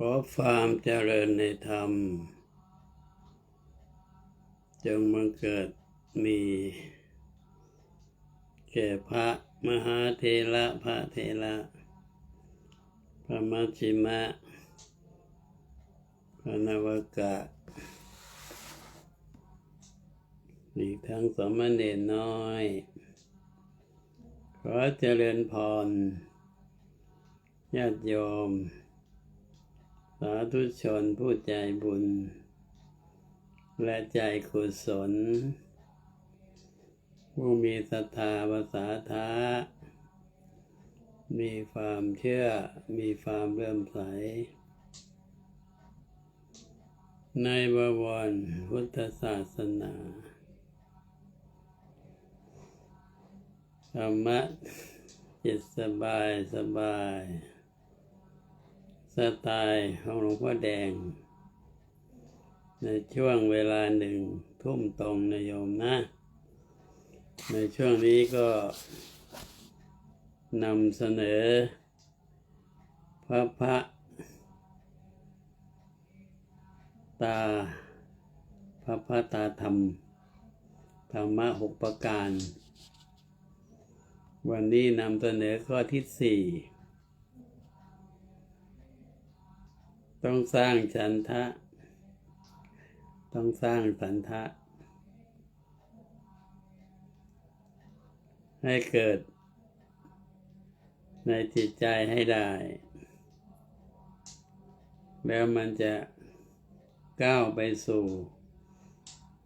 ขอความเจริญในธรรม จงมังเกิดมีแก่พระมหาเทระพระเทระพระมัชชิมะ พระนวกะอีกทั้งสมณเณรน้อย ขอเจริญพรญาติโยม สาธุชนผู้ใจบุญ และใจกุศลผู้มีศรัทธาภาษาทามีความเชื่อ มีความเลื่มใส ในบวรพุทธศาสนาธรรมะจิตสบายสบาย สไตล์ของหลวงพ่อแดง ในช่วงเวลาหนึ่งทุ่มตรงนโยมนะ ในช่วงนี้ก็นำเสนอ พระพระตา พระพระตาธรรม ธรรมะหกประการ วันนี้นำเสนอข้อที่สี่ ต้องสร้างฉันทะ ต้องสร้างสันทะ ให้เกิด ในจิตใจให้ได้ แล้วมันจะก้าวไปสู่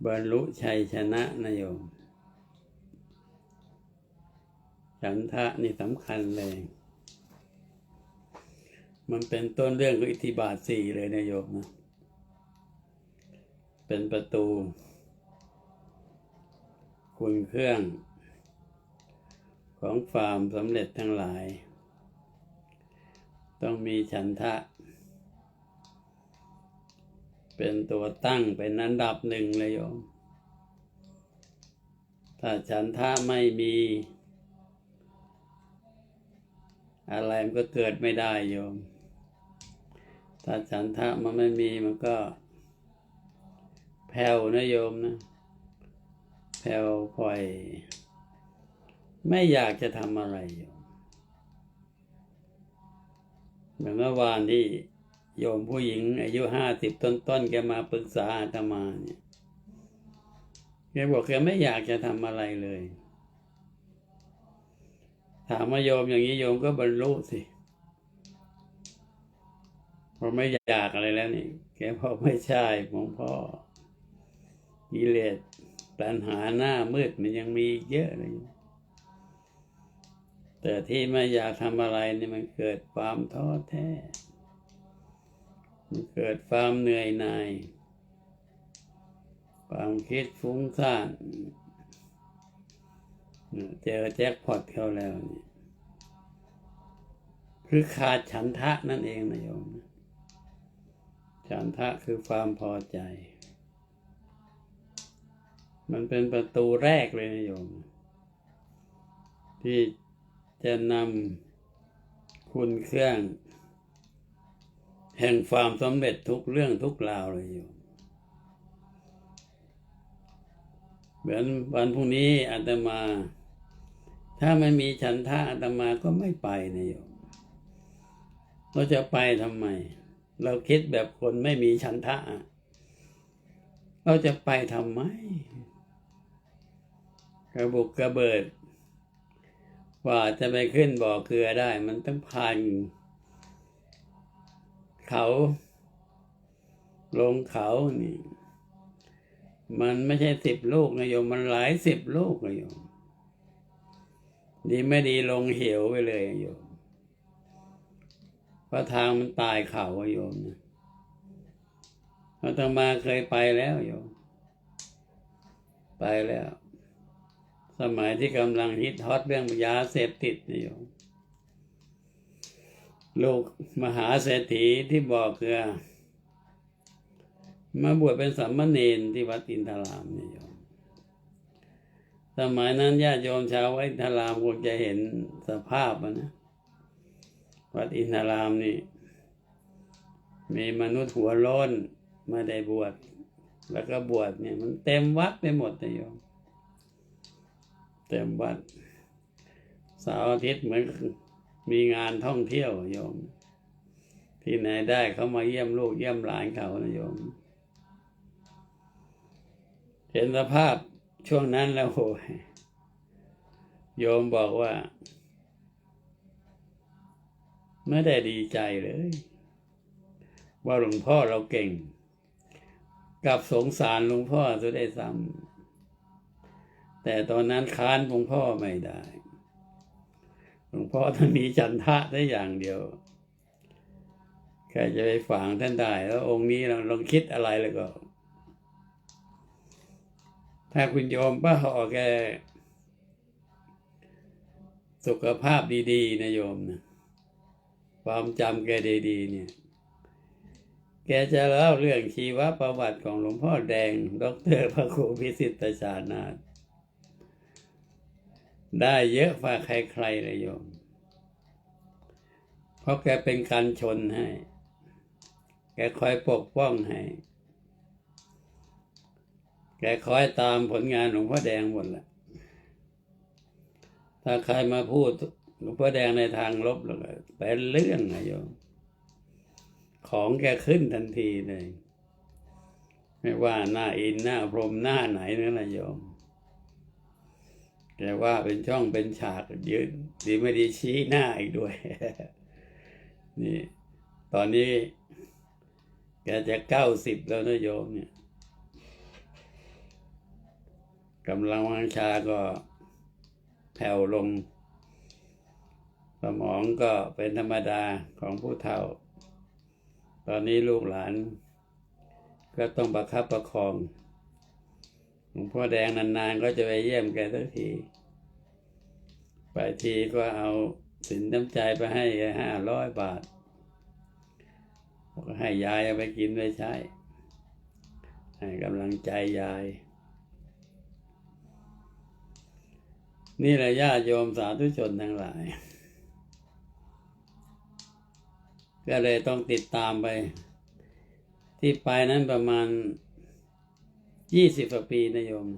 บรรลุชัยชนะนะโยมฉันทะนี่สำคัญเลย มันเป็นต้นเรื่องของอิทธิบาทสี่เลยนะโยมนะ เป็นประตู คุณเครื่อง ของความสำเร็จทั้งหลาย ต้องมีฉันทะ เป็นตัวตั้งเป็นอันดับหนึ่งเลยโยม ถ้าฉันทะไม่มีอะไรมันก็เกิดไม่ได้โยม ถ้าฉันทะมันไม่มีมันก็ แผ่วนะโยมนะ แผ่วพล่อย ไม่อยากจะทำอะไรโยมเหมือนเมื่อวานที่โยมผู้หญิง อายุห้าสิบต้นๆแกมาปรึกษาอาตมาเนี่ยแกบอกแกไม่อยากจะทำอะไรเลย ถามมาโยมอย่างนี้โยมก็บรรลุสิ พราะไม่อยากอะไรแล้วนี่ แกบอไม่ใช่ของพ่อกิเลสตัณหาหน้ามืดมันยังมีเยอะเลยแต่ที่ไม่อยากทำอะไรนี่มันเกิดความท้อแท้ มันเกิดความเหนื่อยหน่าย ความคิดฟุ้งซ่านเจอแจ็คพอตเข้าแล้วนี่คือขาดฉันทะนั่นเองนะโยม ฉันทะคือความพอใจ มันเป็นประตูแรกเลยนะโยม ที่จะนำคุณเครื่อง แห่งความสำเร็จทุกเรื่องทุกราวเลยโยมเหมือนวันพรุ่งนี้อาตมา ถ้าไม่มีฉันทะอาตมาก็ไม่ไปนะโยมเราจะไปทำไม เราคิดแบบคนไม่มีฉันทะ เราจะไปทำไม กระบุกกระเบิด ว่าจะไปขึ้นบ่อเกลือได้ มันต้องผ่านเขา ลงเขานี่ มันไม่ใช่สิบลูกนะโยม มันหลายสิบลูกนะโยม ดีไม่ดีลงเหวไปเลยโยม เพราะทางมันตายเข่าโยมนะอาตมาเคยไปแล้วโยม ไปแล้ว สมัยที่กำลังฮิตฮอตเรื่องยาเสพติดนะโยม ลูกมหาเศรษฐีที่บอกคือมาบวชเป็นสัมมเนนที่วัดอินทรามนี่โยม สมัยนั้นญาติโยมชาววัดอินทรามคงจะเห็นสภาพนะ วัดอินทรามนี่ มีมนุษย์หัวโล้นมาได้บวช แล้วก็บวชเนี่ย มันเต็มวัดไปหมดนะโยมเต็มวัดเสาร์อาทิตย์เหมือนมีงานท่องเที่ยวโยม ที่ไหนได้เขามาเยี่ยมลูกเยี่ยมหลานเขานะโยม เห็นสภาพช่วงนั้นแล้วโอ้ยโยมบอกว่า ไม่ได้ดีใจเลย ว่าหลวงพ่อเราเก่ง กับสงสารหลวงพ่อจะได้ซ้ำแต่ตอนนั้นค้านหลวงพ่อไม่ได้ หลวงพ่อท่านมีจันทะได้อย่างเดียวใครจะไปฝังท่านได้ แล้วองค์นี้เราลองคิดอะไรแล้วก็ ถ้าคุณโยมป้าหอแก สุขภาพดี ๆนะโยมนะ ความจำแกดีๆเนี่ย แกจะเล่าเรื่องชีวประวัติของหลวงพ่อแดง ดรพระครูพิสิทธิชานาถได้เยอะฝ่าใครๆเลยโยม เพราะแกเป็นการชนให้ แกคอยปกป้องให้ แกคอยตามผลงานหลวงพ่อแดงหมดแหละถ้าใครมาพูด หลวงพ่อแดงในทางลบแล้วก็เป็นเรื่องนะโยมของแกขึ้นทันทีเลย ไม่ว่าหน้าอินหน้าพรมหน้าไหนนั่นนะโยมแต่ว่าเป็นช่องเป็นฉากยืนดีไม่ดีชี้หน้าอีกด้วย นี่ ตอนนี้แกจะเก้าสิบแล้วนะโยมเนี่ยกำลังวังชาก็แผ่วลง สมองก็เป็นธรรมดาของผู้เฒ่า ตอนนี้ลูกหลาน ก็ต้องประคับประคองหลวงพ่อแดงนานๆ ก็จะไปเยี่ยมแกสักที ไปทีก็เอาสินน้ำใจไปให้ห้าร้อยบาทก็ให้ยายเอาไปกินไปใช้ ให้กำลังใจยาย นี่แหละญาติโยมสาธุชนทั้งหลาย ก็เลยต้องติดตามไป ที่ไปนั้นประมาณยี่สิบกว่าปีนะโยม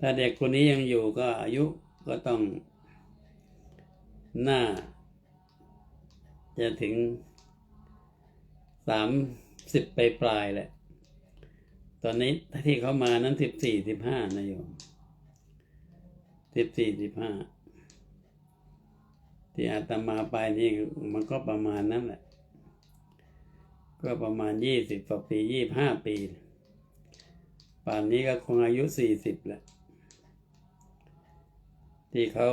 ถ้าเด็กคนนี้ยังอยู่ก็อายุก็ต้องหน่าจะถึงสามสิบไปปลายแหละ ตอนนี้ที่เขามานั้นสิบสี่สิบห้านะโยมสิบสี่สิบห้า ที่อาตมาไปนี่มันก็ประมาณนั้นแหละ ก็ประมาณยี่สิบกว่าปียี่บห้าปี ป่านนี้ก็คงอายุสี่สิบแหละที่เขา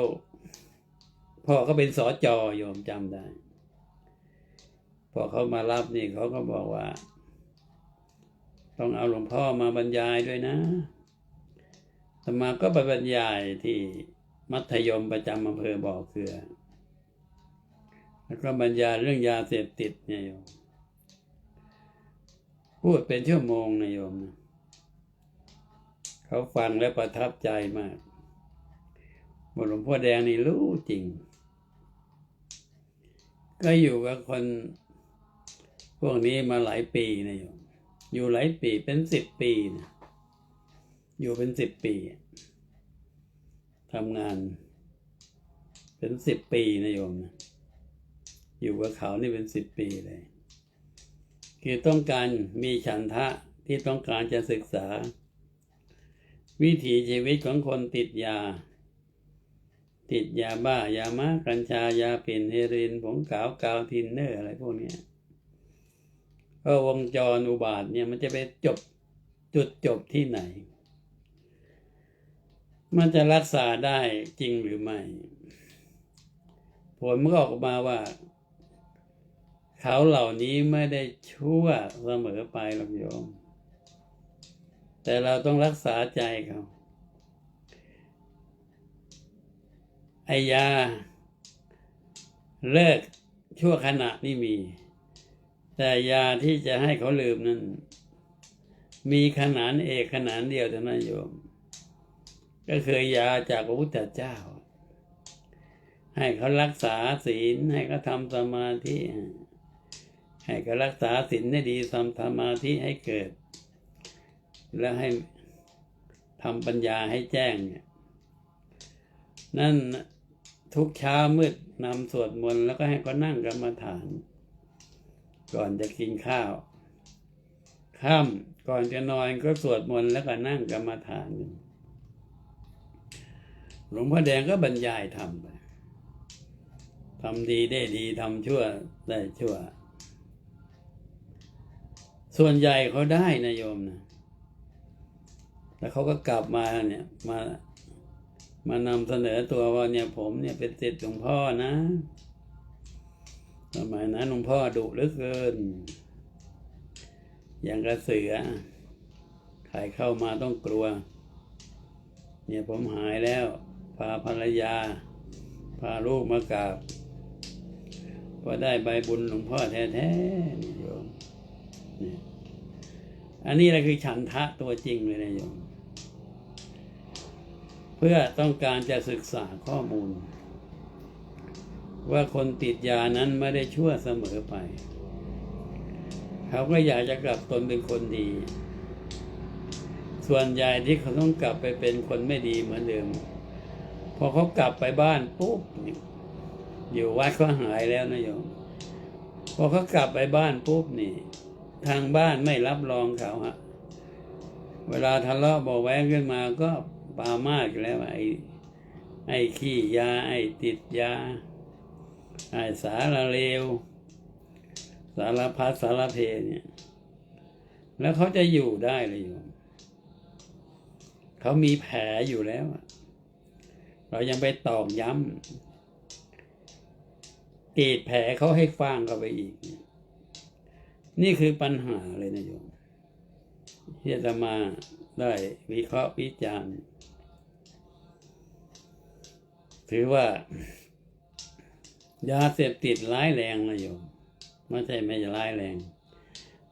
พ่อเขาเป็นสอจอโยมจำได้ พอเขามารับนี่เขาก็บอกว่า ต้องเอาหลวงพ่อมาบรรยายด้วยนะธรรมาก็ไปบรรยายที่มัธยมประจำอำเภอบ่อเกลือ แล้วก็บรรยายเรื่องยาเสพติดเนี่ยโยมพูดเป็นชั่วโมงนะโยมนะเขาฟังแล้วประทับใจมากบอกหลวงพ่อแดงนี่รู้จริง ก็อยู่กับคน พวกนี้มาหลายปีนะโยม อยู่หลายปีเป็นสิบปีนะอยู่เป็นสิบปีทำงาน เป็นสิบปีนะโยมนะ อยู่กับเขานี่เป็นสิบปีเลย คือต้องการมีฉันทะที่ต้องการจะศึกษา วิถีชีวิตของคนติดยา ติดยาบ้ายามากัญชายาเป็นเฮโรอีนผงขาวกาวทินเนอร์อะไรพวกนี้ก็วงจรอุบาทเนี่ยมันจะไปจบจุดจบที่ไหน มันจะรักษาได้จริงหรือไม่ ผลมันก็ออกมาว่า เขาเหล่านี้ไม่ได้ชั่วเสมอไปหรอกโยม แต่เราต้องรักษาใจเขาไอยา เลิกชั่วขณะนี่มี แต่ยาที่จะให้เขาลืมนั้น มีขนานเอกขนานเดียวเท่านั้นโยม ก็คือยาจากพระพุทธเจ้า ให้เขารักษาศีลให้เขาทำสมาธิ ให้ก็รักษาศีลให้ดีทำสมาธิให้เกิด แล้วให้ทำปัญญาให้แจ้งเนี่ยนั่นทุกเช้ามืดนำสวดมนต์แล้วก็ให้ก็นั่งกรรมฐาน ก่อนจะกินข้าวค่ำก่อนจะนอนก็สวดมนต์แล้วก็นั่งกรรมฐานหลวงพ่อแดงก็บรรยายทำไปทำดีได้ดีทำชั่วได้ชั่ว ส่วนใหญ่เขาได้นะโยมนะแล้วเขาก็กลับมาเนี่ย มามานำเสนอตัวว่าเนี่ยผมเนี่ยเป็นศิษย์หลวงพ่อนะสมัยนั้นหลวงพ่อดุเหลือเกิน อย่างกระเสือใครเข้ามาต้องกลัว เนี่ยผมหายแล้ว พาภรรยา พาลูกมากราบพอได้ใบบุญหลวงพ่อแท้ๆนี่โยม อันนี้แหละคือฉันทะตัวจริงเลยนะโยม เพื่อต้องการจะศึกษาข้อมูล ว่าคนติดยานั้นไม่ได้ชั่วเสมอไป เขาก็อยากจะกลับตนเป็นคนดี ส่วนใหญ่ที่เขาต้องกลับไปเป็นคนไม่ดีเหมือนเดิม พอเขากลับไปบ้านปุ๊บอยู่วัดก็หายแล้วนะโยม พอเขากลับไปบ้านปุ๊บนี่ ทางบ้านไม่รับรองเขาฮะเวลาทะเลาะบอกแว้งขึ้นมาก็ปามาดแล้วไอ้ไอ้ขี้ยา ไอ้ติดยา ไอ้สารเลว สารพัดสารเพเนี่ย แล้วเขาจะอยู่ได้เลยโยมเขามีแผลอยู่แล้ว เรายังไปตอกย้ำกรีดแผลเขาให้ฟางเข้าไปอีก นี่คือปัญหาเลยนะโยมที่จะมาได้วิเคราะห์วิจารณ์ถือว่า ยาเสพติดร้ายแรงนะโยมไม่ใช่ไม่ร้ายแรง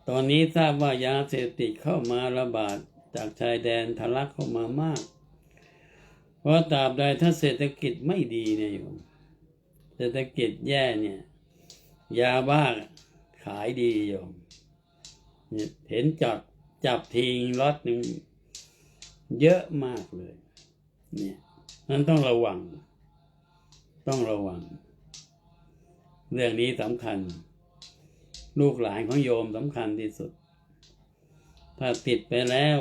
ตอนนี้ทราบว่ายาเสพติดเข้ามาระบาดจากชายแดนทะลักเข้ามามาก เพราะตราบใดถ้าเศรษฐกิจไม่ดีเนี่ยโยมเศรษฐกิจแย่เนี่ย ยาบ้า ขายดีโยมเนี่ยเห็นจับจับทิ้งล็อตหนึ่งเยอะมากเลย เนี่ยนั้นต้องระวัง ต้องระวัง เรื่องนี้สำคัญ ลูกหลานของโยมสำคัญที่สุด ถ้าติดไปแล้ว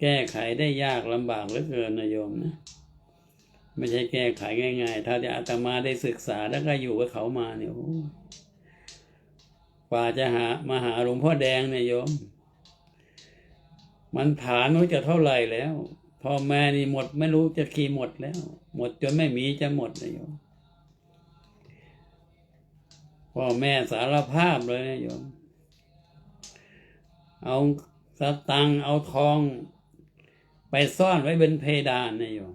แก้ไขได้ยากลำบากเหลือเกินนะโยมนะ ไม่ใช่แก้ไขง่าย ๆ ถ้าจะอาตมาได้ศึกษาแล้วก็อยู่กับเขามาเนี่ยโอ้ กว่าจะหามาหาหลวงพ่อแดงเนี่ยโยม มันผ่านไม่รู้จะเท่าไหร่แล้วพ่อแม่นี่หมดไม่รู้จะกี่หมดแล้ว หมดจนไม่มีจะหมดนะโยมพ่อแม่สารภาพเลยนะโยม เอาสตังเอาทอง ไปซ่อนไว้บนเพดานนะโยม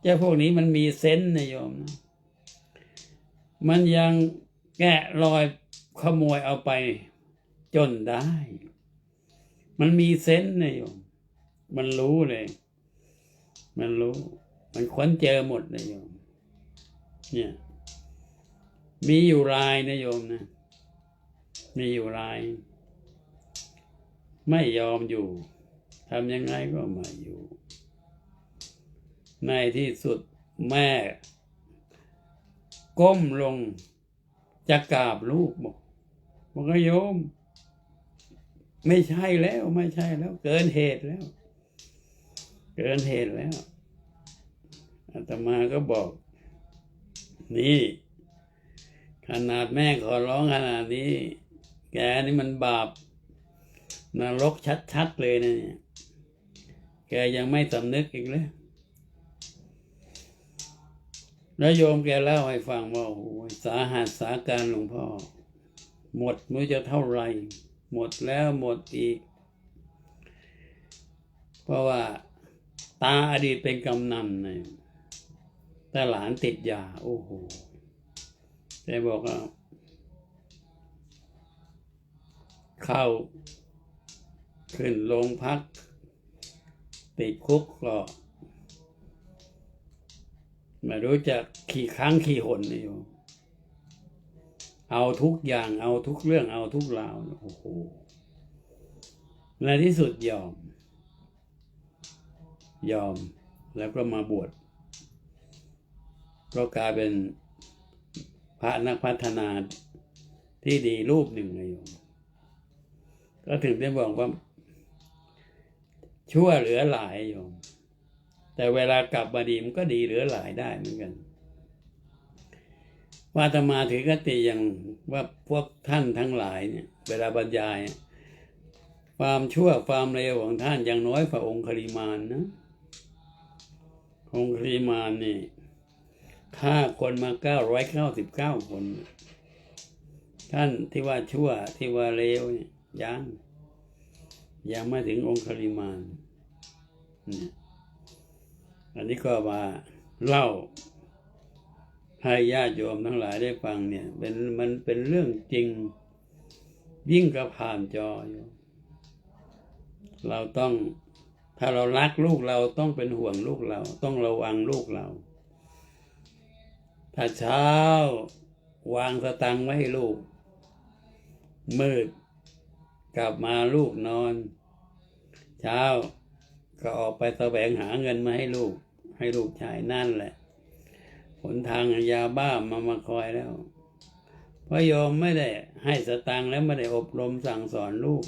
เจ้าพวกนี้มันมีเซนส์นะโยม มันยังแกะรอย ขโมยเอาไปจนได้ มันมีเซนส์นะโยมมันรู้เลย มันรู้ มันค้นเจอหมดนะโยม เนี่ย มีอยู่รายนะโยมนะ มีอยู่ราย ไม่ยอมอยู่ทำยังไงก็ไม่อยู่ ในที่สุดแม่ ก้มลงจะกราบลูกบอก บอกว่าโยม ไม่ใช่แล้วไม่ใช่แล้ว เกินเหตุแล้ว เกินเหตุแล้วอาตมาก็บอก นี่ ขนาดแม่ขอร้องขนาดนี้ แกนี่มันบาปนรกชัดๆเลยนะเนี่ยแกยังไม่สำนึกอีกเลยแล้วโยมแกเล่าให้ฟังว่าโอ้โหสาหัสสาการหลวงพ่อ หมดไม่รู้จะเท่าไหร่ หมดแล้วหมดอีก เพราะว่าตาอดีตเป็นกำนันนะแต่หลานติดยา โอ้โหแกบอกว่าเข้า ขึ้นโรงพัก ติดคุกก็ไม่รู้จะขี่ครั้งขี่หนนะโยม เอาทุกอย่างเอาทุกเรื่องเอาทุกราวโอ้โหในที่สุดยอม ยอมแล้วก็มาบวชก็กลายเป็นพระนักพัฒนาที่ดีรูปหนึ่งเลยโยมก็ถึงได้บอกว่า ชั่วเหลือหลายโยมแต่เวลากลับมาดีมันก็ดีเหลือหลายได้เหมือนกัน ว่าตมาถือกติอย่างว่าพวกท่านทั้งหลายเนี่ยเวลาบรรยาย ความชั่วความเลวของท่านอยังน้อยกว่าองค์คริมานนะ องค์คริมานนี่ฆ่าคนมาเก้าร้อยเก้าสิบเก้าคน ท่านที่ว่าชั่วที่ว่าเลวเนี่ยยังยังไม่ถึงองค์คริมานเนี่ยอันนี้ก็มาเล่า ให้ญาติโยมทั้งหลายได้ฟังเนี่ยเป็นมันเป็นเรื่องจริง ยิ่งกระผ่านจออยู่เราต้องถ้าเรารักลูกเราต้องเป็นห่วงลูกเรา ต้องระวังลูกเรา ถ้าเช้าวางสตังไว้ให้ลูก มืดกลับมาลูกนอน เช้าก็ออกไปแสวงหาเงินมาให้ลูก ให้ลูกชายนั่นแหละ หนทางยาบ้ามามาคอยแล้วพระโยมไม่ได้ให้สตังค์แล้วไม่ได้อบรมสั่งสอนลูก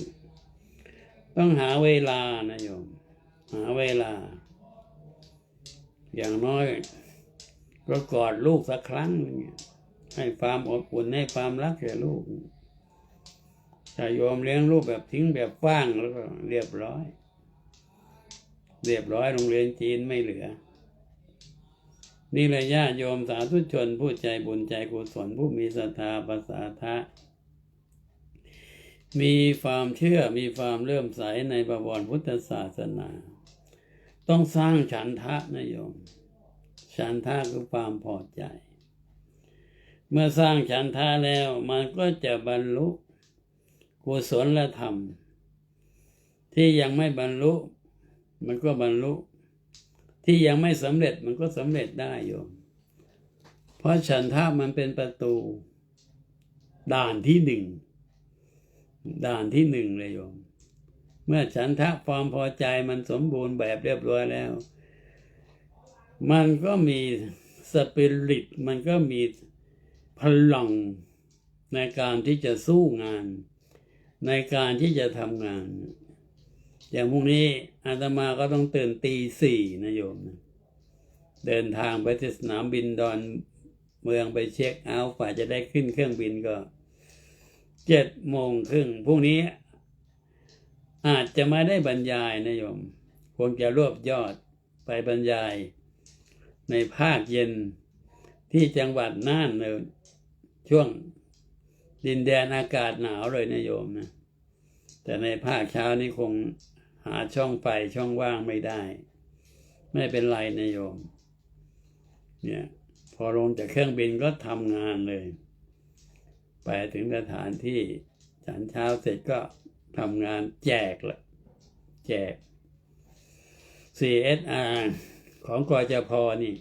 ต้องหาเวลานะโยม หาเวลา อย่างน้อยก็กอดลูกสักครั้งหนึ่งให้ความอบอุ่นให้ความรักแก่ลูกถ้าโยมเลี้ยงลูกแบบทิ้งแบบฟ้างแล้วก็เรียบร้อย เรียบร้อยโรงเรียนจีนไม่เหลือ นี่เลยญาโยมสาธุชนผู้ใจบุญใจกุศลผู้มีศรัทธาภาษาทะ มีความเชื่อมีความเลื่อมใสในประวัติพุทธศาสนา ต้องสร้างฉันทะนะโยม ฉันทะคือความพอใจ เมื่อสร้างฉันทะแล้วมันก็จะบรรลุกุศลธรรม ที่ยังไม่บรรลุ มันก็บรรลุ ที่ยังไม่สำเร็จมันก็สำเร็จได้โยม เพราะฉันทะมันเป็นประตู ด่านที่หนึ่ง ด่านที่หนึ่งเลยโยม เมื่อฉันทะความพอใจมันสมบูรณ์แบบเรียบร้อยแล้ว มันก็มีสปิริต มันก็มีพลังในการที่จะสู้งาน ในการที่จะทำงาน อย่างพรุ่งนี้อาตมาก็ต้องตื่นตีสี่นะโยมนะเดินทางไปที่สนามบินดอนเมืองไปเช็คเอาท์ฝ่าจะได้ขึ้นเครื่องบินก็เจ็ดโมงครึ่งพรุ่งนี้ อาจจะไม่ได้บรรยายนะโยมคงจะรวบยอดไปบรรยายในภาคเย็นที่จังหวัดน่านในช่วงดินแดนอากาศหนาวเลยนะโยมนะ แต่ในภาคเช้านี้คง หาช่องไฟช่องว่างไม่ได้ ไม่เป็นไรนะโยม เนี่ย พอลงจากเครื่องบินก็ทำงานเลย ไปถึงสถานที่ฉันเช้าเสร็จก็ทำงานแจกละแจก CSR ของกอจพอนี่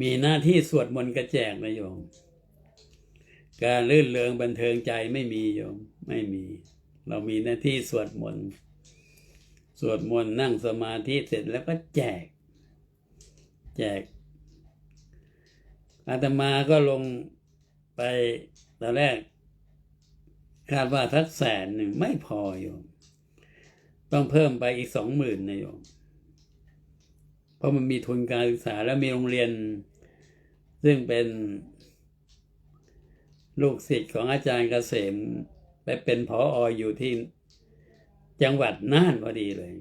มีหน้าที่สวดมนต์กระแจกนะโยม การลื่นเริงบันเทิงใจไม่มีโยม ไม่มี เรามีหน้าที่สวดมนต์สวดมนต์นั่งสมาธิเสร็จแล้วก็แจก แจกอาตมาก็ลงไปตอนแรกคาดว่าทักแสนหนึ่งไม่พอโยม ต้องเพิ่มไปอีกสองหมื่นนะโยม เพราะมันมีทุนการศึกษาแล้วมีโรงเรียน ซึ่งเป็นลูกศิษย์ของอาจารย์เกษม ไปเป็นผอออยู่ที่จังหวัดน่านพอดีเลย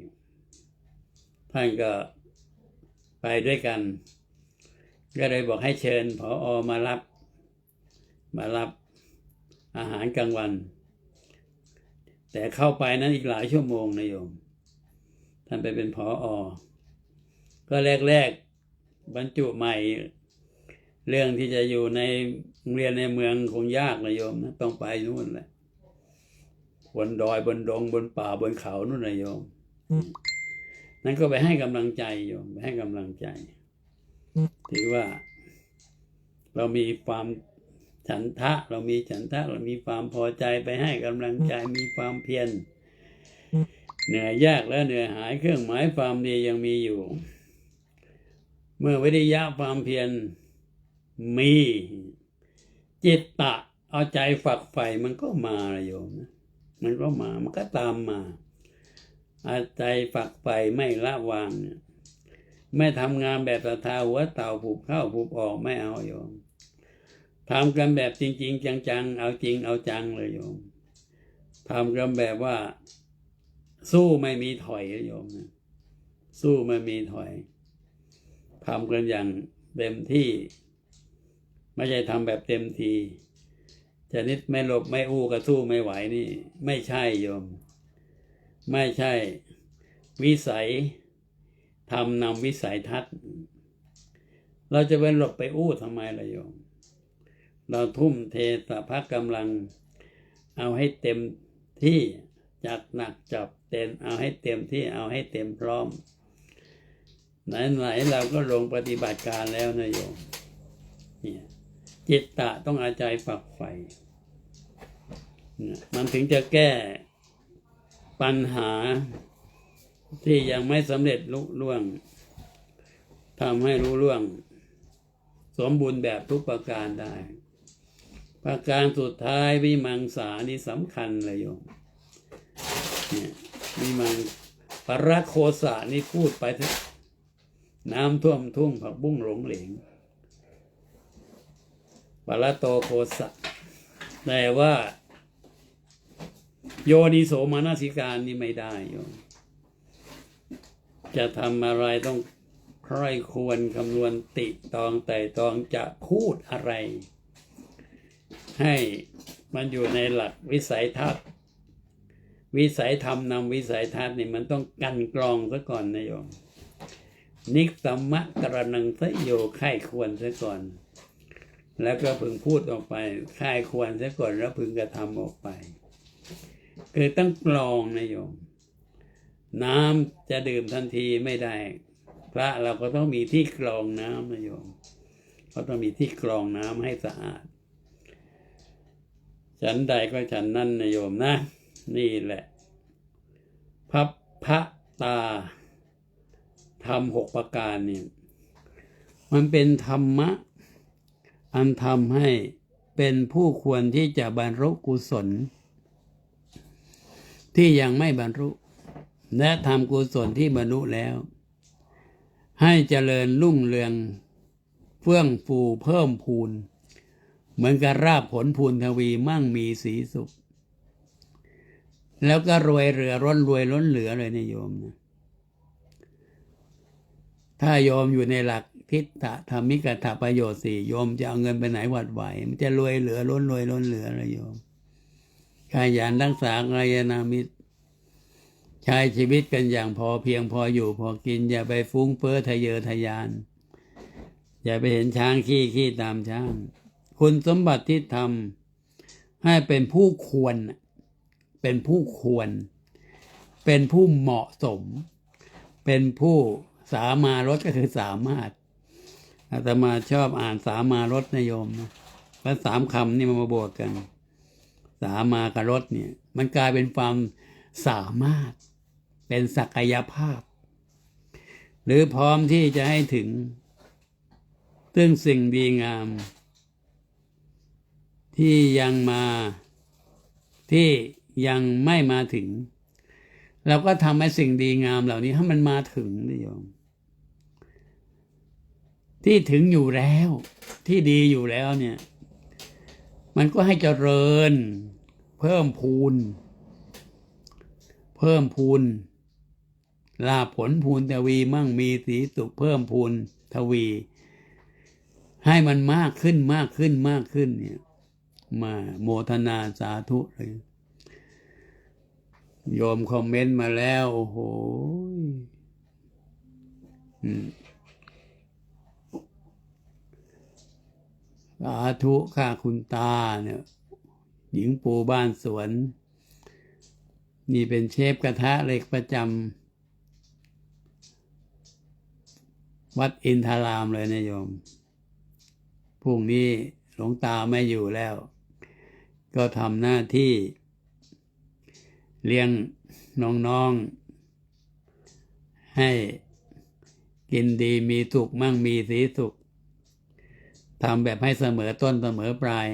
ท่านก็ไปด้วยกัน ก็เลยบอกให้เชิญผออมารับ มารับอาหารกลางวัน แต่เข้าไปนั้นอีกหลายชั่วโมงนะโยม ท่านไปเป็นผออก็แรกๆบรรจุใหม่ เรื่องที่จะอยู่ในโรงเรียนในเมืองคงยากนะโยมนะต้องไปนู่นแหละ บนดอยบนดงบนป่าบนเขานู่นนะโยมนั่นก็ไปให้กำลังใจโยมไปให้กำลังใจถือว่า เรามีความฉันทะ เรามีฉันทะ เรามีความพอใจไปให้กำลังใจมีความเพียรเหนื่อยยากและเหนื่อยหายเครื่องหมายความดียังมีอยู่ เมื่อวิริยะความเพียรมีจิตตะ เอาใจฝักใฝ่มันก็มาละโยมนะ มันก็มา มันก็ตามมาอาใจฝักใฝ่ไม่ละวางเนี่ยไม่ทำงานแบบตะทาหัวเต่าผูกเข้าผูกออกไม่เอาโยมทำกันแบบจริง ๆ จังๆ เอาจริงเอาจังเลยโยมทำกันแบบว่า สู้ไม่มีถอยนะโยมนะสู้ไม่มีถอยทำกันอย่างเต็มที่ ไม่ใช่ทำแบบเต็มที จะนิดไม่หลบไม่อู้ก็สู้ไม่ไหวนี่ ไม่ใช่โยม ไม่ใช่ วิสัยทำนำวิสัยทัศน์ เราจะไปหลบไปอู้ทำไมล่ะโยม เราทุ่มเทสภาพกำลัง เอาให้เต็มที่จัดหนักจับเต็มเอาให้เต็มที่เอาให้เต็มพร้อม ไหนๆเราก็ลงปฏิบัติการแล้วนะโยมเนี่ย จิตตะต้องอาใจฝักใฝ่มันถึงจะแก้ปัญหาที่ยังไม่สำเร็จลุล่วงทำให้รู้ล่วง สมบูรณ์แบบทุกประการได้ ประการสุดท้ายวิมังสานี่สำคัญเลยโยมเนี่ยวิมังปรโคสะนี่พูดไปน้ำท่วมทุ่งผักบุ้งหลงเหลง ปรโตโคสะแต่ว่า โยนิโสมานาสิการนี่ไม่ได้โยมจะทำอะไรต้องใครควรคำนวณติตองแต่ตองจะพูดอะไร ให้มันอยู่ในหลักวิสัยทัศน์ วิสัยธรรมนำวิสัยทัศน์นี่มันต้องกันกรองซะก่อนนะโยมนิกสัมมะกระนังสโยไข้ควรซะก่อน แล้วก็พึงพูดออกไปค่ายควรซะก่อนแล้วพึงกระทำออกไป คือต้องกรองนะโยม น้ำจะดื่มทันทีไม่ได้ พระเราก็ต้องมีที่กรองน้ำนะโยมเขาต้องมีที่กรองน้ำให้สะอาด ฉันใดก็ฉันนั่นนะโยมนะ นี่แหละ พับพระตาทำหกประการนี่มันเป็นธรรมะ อันทำให้เป็นผู้ควรที่จะบรรลุกุศล ที่ยังไม่บรรลุและทำกุศลที่บรรลุแล้ว ให้เจริญรุ่งเรืองเฟื่องฟูเพิ่มพูน เหมือนกับราบผลพูนทวีมั่งมีสีสุข แล้วก็รวยเรือร้นรวยล้นเหลือเลยนะโยมนะถ้าโยมอยู่ในหลัก ทิฏฐธรรมิกถประโยชน์สี่โยมจะเอาเงินไปไหนหวัดไหว มันจะรวยเหลือล้นรวยล้นเหลือเลยโยมขยันรักษากายนามิตรใช้ชีวิตกันอย่างพอเพียงพออยู่พอกิน อย่าไปฟุ้งเฟ้อทะเยอทะยาน อย่าไปเห็นช้างขี้ขี้ตามช้าง คุณสมบัติที่ทำให้เป็นผู้ควร เป็นผู้ควร เป็นผู้เหมาะสม เป็นผู้สามารถก็คือสามารถ อาตมาชอบอ่านสามารถนโยมนะแล้วสามคำนี่มันมาบวกกัน สามากับรถเนี่ย มันกลายเป็นความสามารถ เป็นศักยภาพ หรือพร้อมที่จะให้ถึง ซึ่งสิ่งดีงาม ที่ยังมาที่ยังไม่มาถึง เราก็ทำให้สิ่งดีงามเหล่านี้ให้มันมาถึงนะโยม ที่ถึงอยู่แล้ว ที่ดีอยู่แล้วเนี่ย มันก็ให้เจริญ เพิ่มพูน เพิ่มพูนลาผลพูนทวีมั่งมีสีสุขเพิ่มพูนทวี ให้มันมากขึ้นมากขึ้นมากขึ้นเนี่ย มาโมทนาสาธุเลยโยมคอมเมนต์มาแล้ว โอ้โห อืม สาธุค่าคุณตาเนี่ยหญิงปูบ้านสวน นี่เป็นเชฟกระทะเหล็กประจำวัดอินทารามเลยนะโยมพรุ่งนี้หลวงตาไม่อยู่แล้ว ก็ทำหน้าที่ เลี้ยงน้องๆ ให้กินดีมีสุขมั่งมีสีสุข ทำแบบให้เสมอต้นเสมอปลาย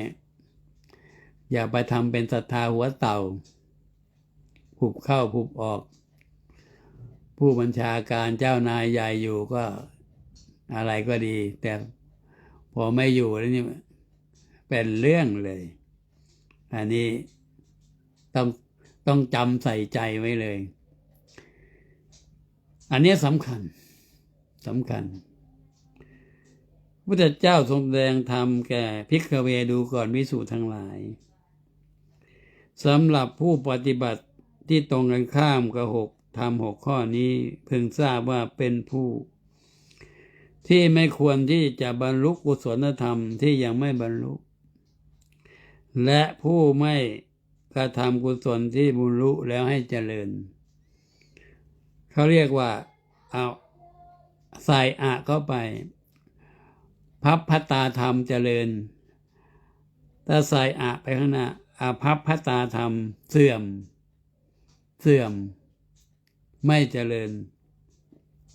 อย่าไปทำเป็นศรัทธาหัวเต่าผุบเข้าผุบออก ผู้บัญชาการเจ้านายใหญ่อยู่ก็อะไรก็ดี แต่พอไม่อยู่แล้วนี่เป็นเรื่องเลย อันนี้ต้องต้องจำใส่ใจไว้เลย อันนี้สำคัญสำคัญ พุทธเจ้าทรงแสดงธรรมแก่พิกเวดูก่อนวิสุทั้งหลายสำหรับผู้ปฏิบัติที่ตรงกันข้ามกับหกทำหกข้อนี้เพิ่งทราบว่าเป็นผู้ ที่ไม่ควรที่จะบรรลุกุศลธรรมที่ยังไม่บรรลุ และผู้ไม่กระทำกุศลที่บรรลุแล้วให้เจริญ เขาเรียกว่าเอาใส่อะเข้าไป พับพัตตาธรรมเจริญ ถ้าใส่อะไปข้างหน้าอาพับพัตตาธรรมเสื่อม เสื่อม ไม่เจริญ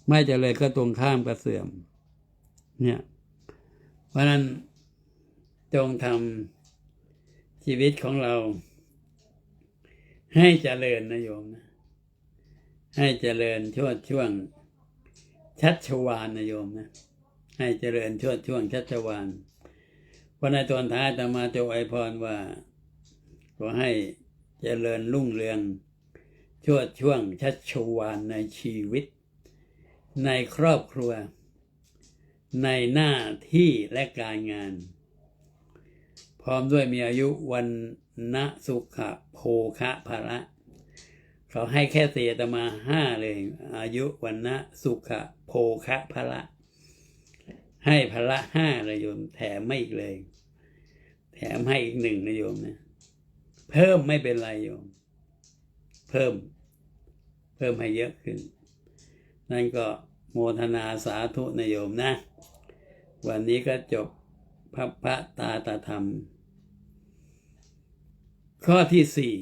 ไม่เจริญก็ตรงข้ามกับเสื่อม เนี่ย เพราะนั้นจงทำชีวิตของเรา ให้เจริญนะโยมนะให้เจริญช่วช่วงชัดชวานนะโยมนะ ให้เจริญช่วช่วงชัชวานวันในตอนท้ายจะมาจะไอพรว่า ขอให้เจริญรุ่งเรืองช่วช่วงชัชวานในชีวิต ในครอบครัว ในหน้าที่และการงาน พร้อมด้วยมีอายุวันนะสุขะโภคะภาระเขาให้แค่เสียตมาห้าเลย อายุวันนะสุขะโภคะภาระ ให้ภาระห้าเลยโยม แถมไม่อีกเลย แถมให้อีกหนึ่งนะโยมนะเพิ่มไม่เป็นไรโยม เพิ่ม เพิ่มให้เยอะขึ้น นั่นก็โมทนาสาธุนะโยมนะ วันนี้ก็จบพระพระตาตาธรรม ข้อที่สี่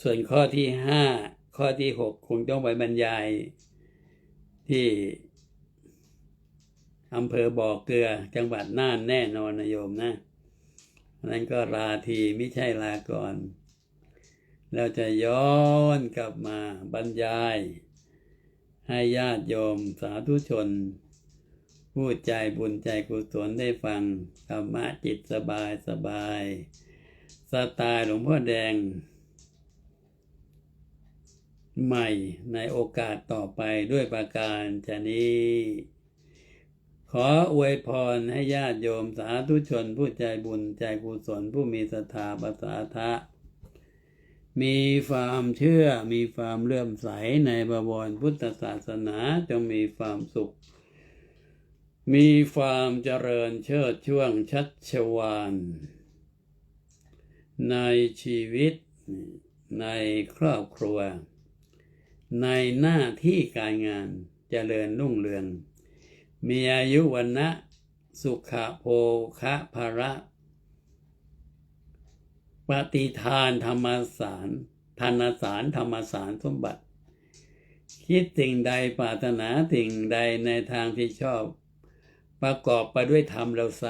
ส่วนข้อที่ห้าข้อที่หกคงต้องไปบรรยายที่ อำเภอบ่อเกลือจังหวัดน่านแน่นอนนะโยมนะนั้นก็ลาทีไม่ใช่ลาก่อน เราจะย้อนกลับมาบรรยาย ให้ญาติโยมสาธุชนผู้ใจบุญใจกุศลได้ฟังธรรมะจิตสบายสบายสไตล์หลวงพ่อแดง ใหม่ในโอกาสต่อไปด้วยประการชนี้ ขออวยพรให้ญาติโยมสาธุชนผู้ใจบุญใจกุศลผู้มีศรัทธาภาษาทะ มีความเชื่อมีความเลื่อมใสในบวรพุทธศาสนาจงมีความสุข มีความเจริญเชิดช่วงชัชวานในชีวิตในครอบครัว ในหน้าที่การงานเจริญรุ่งเรือง มีอายุวันนะสุขโภคะภาระ ปฏิทานธรรมสารธนสารธรรมสารสมบัติ คิดสิ่งใดปรารถนาสิ่งใดในทางที่ชอบ ประกอบไปด้วยธรรมเราไซ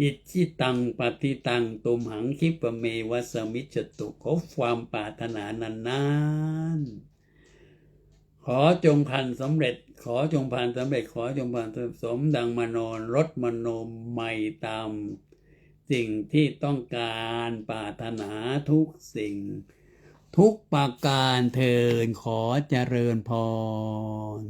อิจิตังปฏิตังตุมหังคิปะเมวัสมิจตุขอความปรารถนานานๆขอจงพันสำเร็จ ขอจงพานสำเร็จขอจงพานสมดังมโนรถมโนใหม่ตามสิ่งที่ต้องการปรารถนาทุกสิ่ง ทุกประการเทินขอเจริญพร